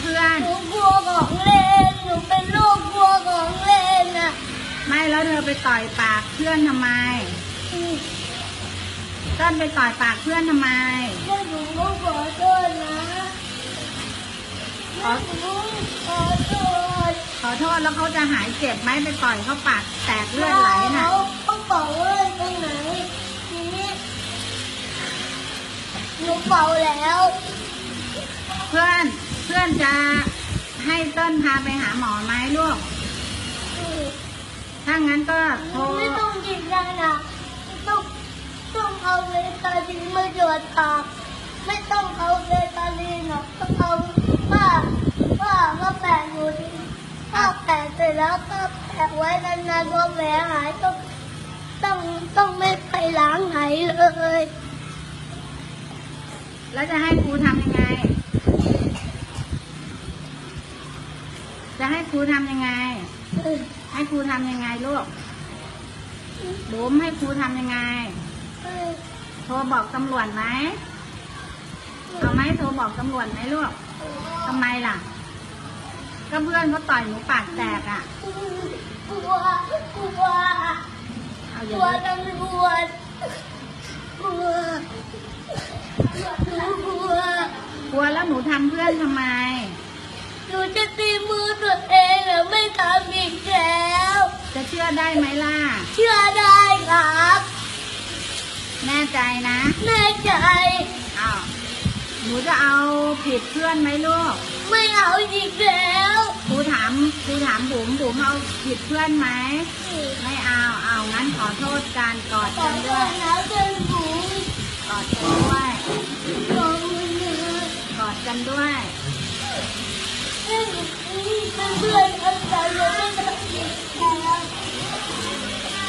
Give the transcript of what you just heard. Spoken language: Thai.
เพื่อน หนูกลัวของเล่น หนูเป็นโรคกลัวของเล่นอะไม่แล้วเธอไปต่อยปากเพื่อนทำไมเต้นไปต่อยปากเพื่อนทำไม แม่หนูก็ขอโทษนะแม่หนูขอโทษขอโทษแล้วเขาจะหายเจ็บไหมไปต่อยเขาปากแตกเลือดไหลน่ะ เขาเขาเป่าเลือดตรงไหนทีนี้หนูเป่าแล้ว เพื่อน เพื่อนจะให้เต้นพาไปหาหมอไหมลูก ถ้างั้นก็โทรไม่ต้องกินยาหนักไม่ต้องต้องเอาเวตาลินมาหยดปากไม่ต้องเอาเวตาลินหรอกต้องเอาผ้าผ้ามาแปะอยู่ที่ผ้าแปะเสร็จแล้วก็แปะไว้นานๆพอแผลหายต้องต้องต้องไม่ไปล้างไหนเลย แล้วจะให้ครูทำยังไง จะให้ครู ทำยังไง ให้ครูทำยังไงลูกบุ๋มให้ครูทำยังไง โทรบอกตำรวจไหมเอาไหมโทรบอกตำรวจไหมลูกทำไมล่ะ ก็เพื่อนเขาต่อยหนูปากแตกอะ กลัว กลัว เอากอย่าลัวนี้ตำรวจกลัวกลัวกลัวแล้วหนูทำเพื่อนทำไม หนูจะตีมือตัวเอ งหรือไม่ทำอีกแล้ว จะเชื่อได้ไหมล่ะ เชื่อได้ครับ แน่ใจนะ แน่ใจอ้าวหนูจะเอาผิดเพื่อนไหมลูก ไม่เอาอีกแล้วครูถามครูถามบุ๋มบุ๋มเอาผิดเพื่อนไหม ไม่เอาเอางั้นขอโทษกันกอดขอกันโทด้วยษนะเป็นหนูกอดกันด้วยขอมือนะกอดกันด้วย Thank you.